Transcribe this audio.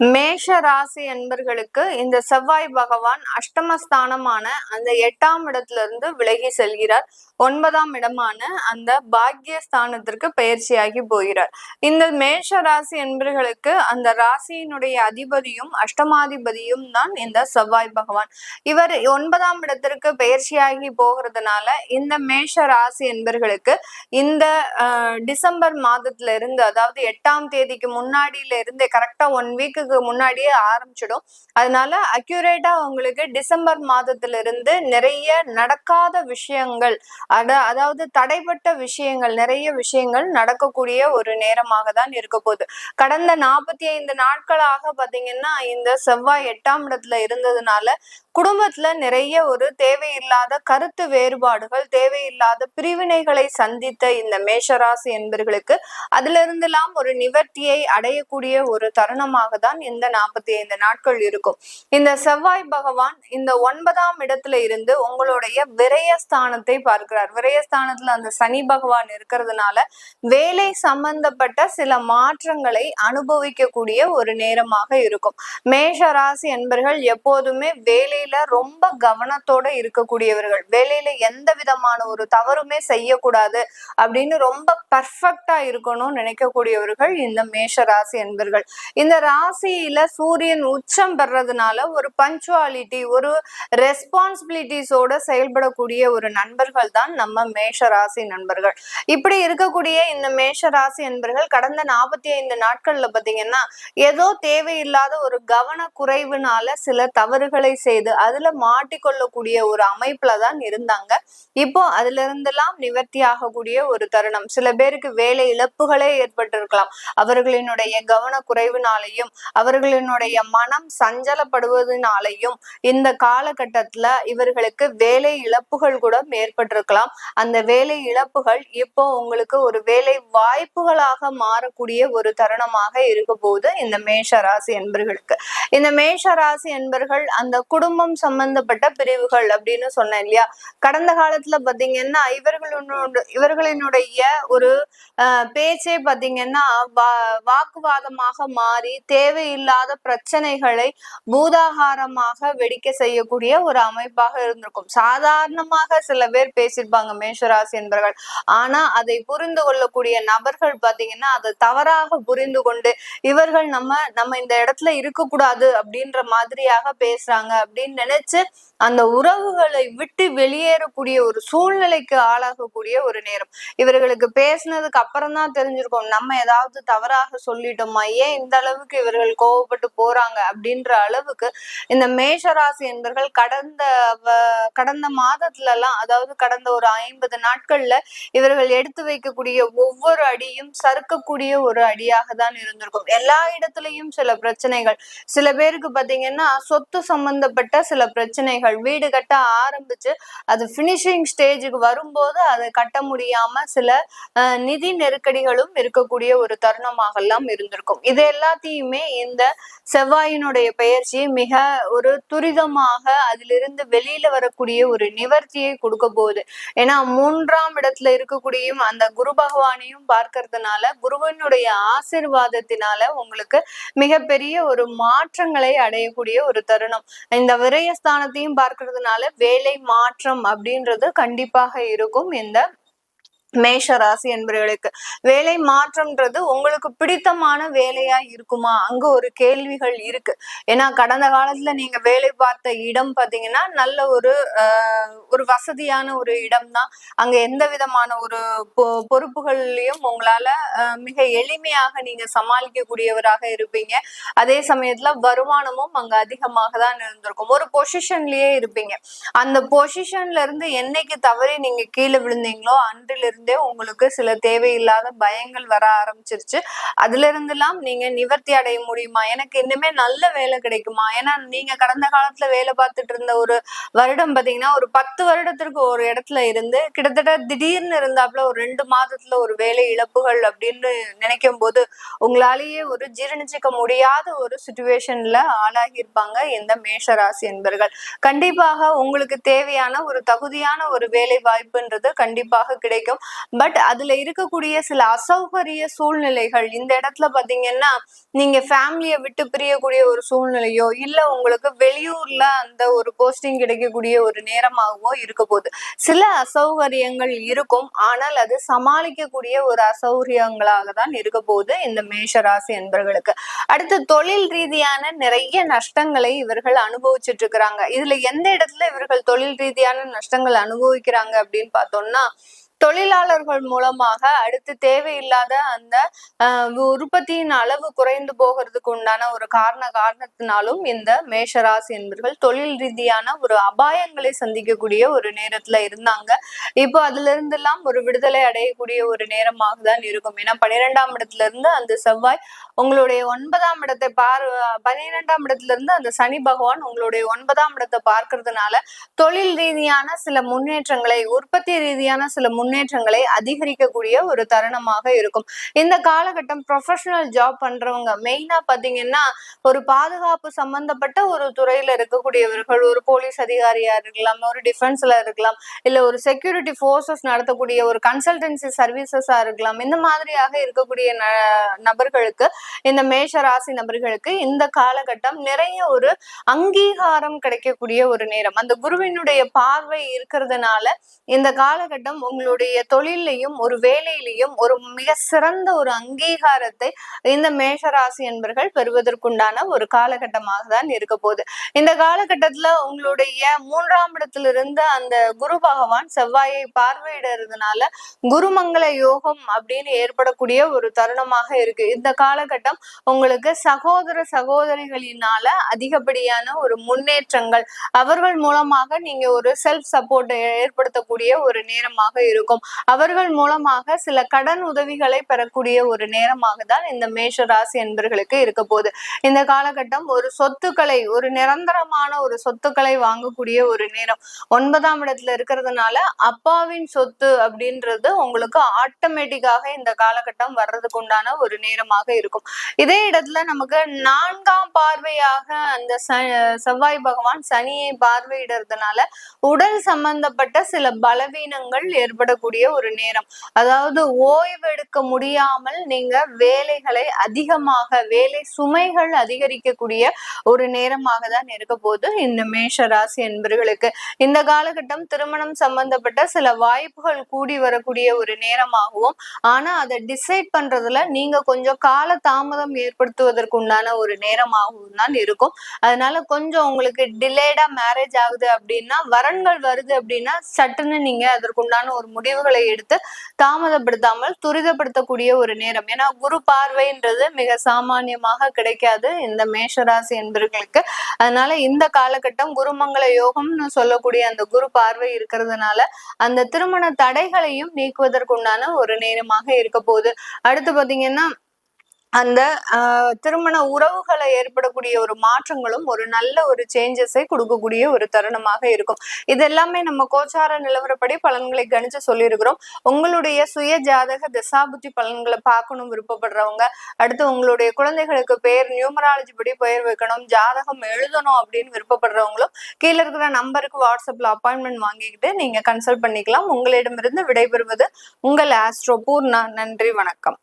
மேஷ ராசி என்பர்களுக்கு இந்த செவ்வாய் பகவான் அஷ்டமஸ்தானமான அந்த எட்டாம் இடத்துல இருந்து விலகி செல்கிறார். ஒன்பதாம் இடமான அந்த பாக்யஸ்தானத்திற்கு பயிற்சியாகி போகிறார். இந்த மேஷ ராசி என்பர்களுக்கு அந்த ராசியினுடைய அதிபதியும் அஷ்டமாதிபதியும் தான் இந்த செவ்வாய் பகவான். இவர் ஒன்பதாம் இடத்திற்கு பயிற்சியாகி போகிறதுனால இந்த மேஷ ராசி என்பர்களுக்கு இந்த டிசம்பர் மாதத்துல இருந்து அதாவது எட்டாம் தேதிக்கு முன்னாடியில இருந்து கரெக்டா ஒன் வீக்கு மாதத்துக்கு முன்னாடியே ஆரம்பிச்சிடும். அதனால அக்யூரேட்டா உங்களுக்கு டிசம்பர் மாதத்துல இருந்து நிறைய நடக்காத விஷயங்கள் அத அதாவது தடைப்பட்ட விஷயங்கள் நிறைய விஷயங்கள் நடக்கக்கூடிய ஒரு நேரமாக தான் இருக்க போகுது. கடந்த நாற்பத்தி ஐந்து நாட்களாக பாத்தீங்கன்னா இந்த செவ்வாய் எட்டாம் இடத்துல இருந்ததுனால குடும்பத்துல நிறைய ஒரு தேவையில்லாத கருத்து வேறுபாடுகள் தேவையில்லாத பிரிவினைகளை சந்தித்த இந்த மேஷராசி என்பர்களுக்கு அதுல இருந்தெல்லாம் ஒரு நிவர்த்தியை அடையக்கூடிய ஒரு தருணமாக தான் தான் இந்த நாற்பத்தி ஐந்து நாட்கள் இருக்கும். இந்த செவ்வாய் பகவான் இந்த ஒன்பதாம் இடத்துல இருந்து உங்களுடைய விரயஸ்தானத்தை பார்க்கிறார். விரயஸ்தானத்துல அந்த சனி பகவான் இருக்கிறதுனால வேலை சம்பந்தப்பட்ட சில மாற்றங்களை அனுபவிக்கக்கூடிய ஒரு நேரமாக இருக்கும். மேஷ ராசி என்பர்கள் எப்போதுமே வேலையில ரொம்ப கவனத்தோட இருக்கக்கூடியவர்கள். வேலையில எந்த விதமான ஒரு தவறுமே செய்யக்கூடாது அப்படின்னு ரொம்ப பர்ஃபெக்டா இருக்கணும்னு நினைக்கக்கூடியவர்கள் இந்த மேஷ ராசி என்பர்கள் இந்த ராசி ராசியில சூரியன் உச்சம் பெறதுனால ஒரு பஞ்சுவாலிட்டி ஒரு ரெஸ்பான்சிபிலிட்டிஸோட செயல்படக்கூடிய ஒரு நண்பர்கள் தான் நம்ம மேஷ ராசி நண்பர்கள். இப்படி இருக்கக்கூடிய இந்த மேஷ ராசி நண்பர்கள் கடந்த நாற்பத்தி ஐந்து நாட்கள்ல பாத்தீங்கன்னா ஏதோ தேவையில்லாத ஒரு கவன குறைவுனால சில தவறுகளை செய்து அதுல மாட்டிக்கொள்ளக்கூடிய ஒரு அமைப்புல தான் இருந்தாங்க. இப்போ அதுல இருந்தெல்லாம் நிவர்த்தி ஆகக்கூடிய ஒரு தருணம். சில பேருக்கு வேலை இழப்புகளே ஏற்பட்டிருக்கலாம். அவர்களினுடைய கவன குறைவுனாலையும் அவர்களினுடைய மனம் சஞ்சலப்படுவதனாலையும் இந்த காலகட்டத்துல இவர்களுக்கு வேலை இழப்புகள் கூட ஏற்பட்டிருக்கலாம் அந்த வேலை இழப்புகள் இப்போ உங்களுக்கு ஒரு வேலை வாய்ப்புகளாக மாறக்கூடிய ஒரு தருணமாக இருக்க போது இந்த மேஷ ராசி என்பர்களுக்கு. இந்த மேஷ ராசி என்பர்கள் அந்த குடும்பம் சம்பந்தப்பட்ட பிரிவுகள் அப்படின்னு சொன்னேன் இல்லையா? கடந்த காலத்துல பாத்தீங்கன்னா இவர்களுடைய இவர்களினுடைய ஒரு பேச்சே பாத்தீங்கன்னா வாக்குவாதமாக மாறி தேவை இல்லாத பிரச்சனைகளை பூதாகாரமாக வெடிக்க செய்யக்கூடிய ஒரு அமைப்பாக இருந்திருக்கும். சாதாரணமாக சில பேர் பேசியிருப்பாங்க மேஷராசி என்பவர்கள் ஆனா அதை புரிந்து கொள்ளக்கூடிய நபர்கள் பாத்தீங்கன்னா அதை தவறாக புரிந்து கொண்டு இவர்கள் நம்ம நம்ம இந்த இடத்துல இருக்கக்கூடாது அப்படின்ற மாதிரியாக பேசுறாங்க அப்படின்னு நினைச்சு அந்த உறவுகளை விட்டு வெளியேறக்கூடிய ஒரு சூழ்நிலைக்கு ஆளாகக்கூடிய ஒரு நேரம். இவர்களுக்கு பேசினதுக்கு அப்புறம் தான் தெரிஞ்சிருக்கும். நம்ம ஏதாவது தவறாக சொல்லிட்டோமா? ஏன் இந்த அளவுக்கு இவர்கள் கோவப்பட்டு போறாங்க அப்படின்ற அளவுக்கு இந்த மேஷராசி என்பர்கள் கடந்த கடந்த மாதத்துல எல்லாம் அதாவது கடந்த ஒரு ஐம்பது நாட்கள்ல இவர்கள் எடுத்து வைக்கக்கூடிய ஒவ்வொரு அடியும் சறுக்கக்கூடிய ஒரு அடியாக தான் இருந்திருக்கும். எல்லா இடத்துலயும் சில பிரச்சனைகள். சில பேருக்கு பாத்தீங்கன்னா சொத்து சம்பந்தப்பட்ட சில பிரச்சனைகள். வீடு கட்ட ஆரம்பிச்சு அது பினிஷிங் ஸ்டேஜுக்கு வரும்போது அதை கட்ட முடியாம சில நிதி நெருக்கடிகளும் இருக்கக்கூடிய ஒரு தருணமாக எல்லாம் இருந்திருக்கும். இது எல்லாத்தையுமே இந்த செவ்வாயினுடைய பெயர்ச்சி மிக ஒரு துரிதமாக அதிலிருந்து வெளியில வரக்கூடிய ஒரு நிவர்த்தியை கொடுக்க போகுது. ஏன்னா மூன்றாம் இடத்துல இருக்கக்கூடிய அந்த குரு பகவானையும் பார்க்கறதுனால குருவனுடைய ஆசிர்வாதத்தினால உங்களுக்கு மிகப்பெரிய ஒரு மாற்றங்களை அடையக்கூடிய ஒரு தருணம். இந்த விரயஸ்தானத்தையும் பார்க்கறதுனால வேலை மாற்றம் அப்படின்றது கண்டிப்பாக இருக்கும். இந்த மேஷ ராசி என்பவர்களுக்கு வேலை மாற்றம்ன்றது உங்களுக்கு பிடித்தமான வேலையா இருக்குமா? அங்க ஒரு கேள்விகள் இருக்கு. ஏன்னா கடந்த காலத்துல நீங்க வேலை பார்த்த இடம் பாத்தீங்கன்னா நல்ல ஒரு ஒரு வசதியான ஒரு இடம் தான் அங்க எந்த விதமான ஒரு பொறுப்புகள்லயும் உங்களால மிக எளிமையாக நீங்க சமாளிக்கக்கூடியவராக இருப்பீங்க. அதே சமயத்துல வருமானமும் அங்க அதிகமாக தான் இருந்திருக்கும். ஒரு பொசிஷன்லயே இருப்பீங்க. அந்த பொசிஷன்ல இருந்து என்னைக்கு தவறி நீங்க கீழே விழுந்தீங்களோ அன்றிலிருந்து இருந்தே உங்களுக்கு சில தேவையில்லாத பயங்கள் வர ஆரம்பிச்சிருச்சு. அதுல இருந்தெல்லாம் நீங்க நிவர்த்தி அடைய முடியுமா? எனக்கு இன்னுமே நல்ல வேலை கிடைக்குமா? ஏன்னா நீங்க கடந்த காலத்துல வேலை பார்த்துட்டு இருந்த ஒரு வருடம் பாத்தீங்கன்னா ஒரு பத்து வருடத்திற்கு ஒரு இடத்துல இருந்து கிட்டத்தட்ட திடீர்னு இருந்தாப்புல ஒரு ரெண்டு மாதத்துல ஒரு வேலை இழப்புகள் அப்படின்னு நினைக்கும் போது உங்களாலேயே ஒரு ஜீரணிச்சிக்க முடியாத ஒரு சுச்சுவேஷன்ல ஆளாகி இருப்பாங்க இந்த மேஷராசி என்பர்கள். கண்டிப்பாக உங்களுக்கு தேவையான ஒரு தகுதியான ஒரு வேலை வாய்ப்புன்றது கண்டிப்பாக கிடைக்கும். பட் அதுல இருக்கக்கூடிய சில அசௌகரிய சூழ்நிலைகள் இந்த இடத்துல பாத்தீங்கன்னா நீங்க ஃபேமிலியை விட்டு பிரியக்கூடிய ஒரு சூழ்நிலையோ இல்ல உங்களுக்கு வெளியூர்ல அந்த ஒரு போஸ்டிங் கிடைக்கக்கூடிய ஒரு நேரமாகவோ இருக்க போகுது சில அசௌகரியங்கள் இருக்கும். ஆனால் அது சமாளிக்கக்கூடிய ஒரு அசௌகரியங்களாக தான் இருக்க போகுது இந்த மேஷராசி என்பர்களுக்கு. அடுத்து தொழில் ரீதியான நிறைய நஷ்டங்களை இவர்கள் அனுபவிச்சுட்டு இருக்கிறாங்க. இதுல எந்த இடத்துல இவர்கள் தொழில் ரீதியான நஷ்டங்கள் அனுபவிக்கிறாங்க அப்படின்னு பார்த்தோம்னா தொழிலாளர்கள் மூலமாக அடுத்து தேவையில்லாத அந்த உற்பத்தியின் அளவு குறைந்து போகிறதுக்கு உண்டான ஒரு காரண காரணத்தினாலும் இந்த மேஷராசி என்பர்கள் தொழில் ரீதியான ஒரு அபாயங்களை சந்திக்கக்கூடிய ஒரு நேரத்துல இருந்தாங்க. இப்போ அதுல இருந்தெல்லாம் ஒரு விடுதலை அடையக்கூடிய ஒரு நேரமாக தான் இருக்கும். ஏன்னா பனிரெண்டாம் இடத்துல இருந்து அந்த செவ்வாய் உங்களுடைய ஒன்பதாம் இடத்தை பார் பனிரெண்டாம் இடத்துல இருந்து அந்த சனி பகவான் உங்களுடைய ஒன்பதாம் இடத்தை பார்க்கறதுனால தொழில் ரீதியான சில முன்னேற்றங்களை உற்பத்தி ரீதியான சில முன்னேற்றங்களை அதிகரிக்கக்கூடிய ஒரு தருணமாக இருக்கும். இந்த காலகட்டம் ப்ரொஃபஷனல் ஜாப் பண்றவங்க மெயினா பாத்தீங்கன்னா ஒரு பாதுகாப்பு சம்பந்தப்பட்ட ஒரு துறையில இருக்கக்கூடியவர்கள் ஒரு போலீஸ் அதிகாரியா இருக்கலாம் ஒரு டிஃபென்ஸ்ல இருக்கலாம் இல்ல ஒரு செக்யூரிட்டி போர்சஸ் நடத்தக்கூடிய ஒரு கன்சல்டன்சி சர்வீசஸா இருக்கலாம் இந்த மாதிரியாக இருக்கக்கூடிய நபர்களுக்கு இந்த மேஷ ராசி நபர்களுக்கு இந்த காலகட்டம் நிறைய ஒரு அங்கீகாரம் கிடைக்கக்கூடிய ஒரு நேரம். அந்த குருவினுடைய பார்வை இருக்கிறதுனால இந்த காலகட்டம் உங்களுடைய தொழிலையும் ஒரு வேலையிலையும் ஒரு மிக சிறந்த ஒரு அங்கீகாரத்தை இந்த மேஷராசி என்பர்கள் பெறுவதற்குண்டான ஒரு காலகட்டமாக தான் இருக்க போகுது. இந்த காலகட்டத்துல உங்களுடைய மூன்றாம் இடத்திலிருந்து அந்த குரு பகவான் செவ்வாயை பார்வையிடுறதுனால குருமங்கள யோகம் அப்படின்னு ஏற்படக்கூடிய ஒரு தருணமாக இருக்கு. இந்த காலகட்டம் உங்களுக்கு சகோதர சகோதரிகளினால அதிகப்படியான ஒரு முன்னேற்றங்கள் அவர்கள் மூலமாக நீங்க ஒரு செல்ஃப் சப்போர்ட் ஏற்படுத்தக்கூடிய ஒரு நேரமாக இருக்கும். அவர்கள் மூலமாக சில கடன் உதவிகளை பெறக்கூடிய ஒரு நேரமாக தான் இந்த மேஷ ராசி என்பர்களுக்கு இருக்க போகுது. இந்த காலகட்டம் ஒரு சொத்துக்களை ஒரு நிரந்தரமான ஒரு சொத்துக்களை வாங்கக்கூடிய ஒரு நேரம். ஒன்பதாம் இடத்துல இருக்கிறதுனால அப்பாவின் சொத்து அப்படின்றது உங்களுக்கு ஆட்டோமேட்டிக்காக இந்த காலகட்டம் வர்றதுக்கு உண்டான ஒரு நேரமாக இருக்கும். இதே இடத்துல நமக்கு நான்காம் பார்வையாக அந்த செவ்வாய் பகவான் சனியை பார்வையிடுறதுனால உடல் சம்பந்தப்பட்ட சில பலவீனங்கள் ஏற்படக்கூடிய ஒரு நேரம். அதாவது ஓய்வெடுக்க முடியாமல் நீங்க வேலைகளை அதிகமாக வேலை சுமைகள் அதிகரிக்கக்கூடிய ஒரு நேரமாக தான் இருக்க போது இந்த மேஷ ராசி என்பர்களுக்கு. இந்த காலகட்டம் திருமணம் சம்பந்தப்பட்ட சில வாய்ப்புகள் கூடி வரக்கூடிய ஒரு நேரமாகவும் ஆனா அதை டிசைட் பண்றதுல நீங்க கொஞ்சம் கால தாமதம் ஏற்படுத்துவதற்கு உண்டான ஒரு நேரமாகவும் தான் இருக்கும். அதனால கொஞ்சம் உங்களுக்கு டிலேடா மேரேஜ் ஆகுது அப்படின்னா வரன்கள் வருது அப்படின்னா சட்டுன்னு நீங்க அதற்குண்டான ஒரு முடிவுகளை எடுத்து தாமதப்படுத்தாமல் துரிதப்படுத்தக்கூடிய ஒரு நேரம். ஏன்னா குரு பார்வைன்றது மிக சாமானியமாக கிடைக்காது. இந்த மேஷராசி என்பர்களுக்கு. அதனால இந்த காலகட்டம் குருமங்கள யோகம்னு சொல்லக்கூடிய அந்த குரு பார்வை இருக்கிறதுனால அந்த திருமண தடைகளையும் நீக்குவதற்குண்டான ஒரு நேரமாக இருக்க போகுது. அடுத்து பாத்தீங்கன்னா அந்த திருமண உறவுகளை ஏற்படக்கூடிய ஒரு மாற்றங்களும் ஒரு நல்ல ஒரு சேஞ்சஸை கொடுக்கக்கூடிய ஒரு தருணமாக இருக்கும். இது எல்லாமே நம்ம கோச்சார நிலவரப்படி பலன்களை கணிச்சு சொல்லியிருக்கிறோம். உங்களுடைய சுய ஜாதக திசாபுத்தி பலன்களை பார்க்கணும் விருப்பப்படுறவங்க அடுத்து உங்களுடைய குழந்தைகளுக்கு பெயர் நியூமராலஜி படி பெயர் வைக்கணும் ஜாதகம் எழுதணும் அப்படின்னு விருப்பப்படுறவங்களும் கீழே இருக்கிற நம்பருக்கு வாட்ஸ்அப்ல அப்பாயின்மெண்ட் வாங்கிக்கிட்டு நீங்க கன்சல்ட் பண்ணிக்கலாம். உங்களிடமிருந்து விடைபெறுவது உங்கள் ஆஸ்ட்ரோ பூர்ணா. நன்றி வணக்கம்.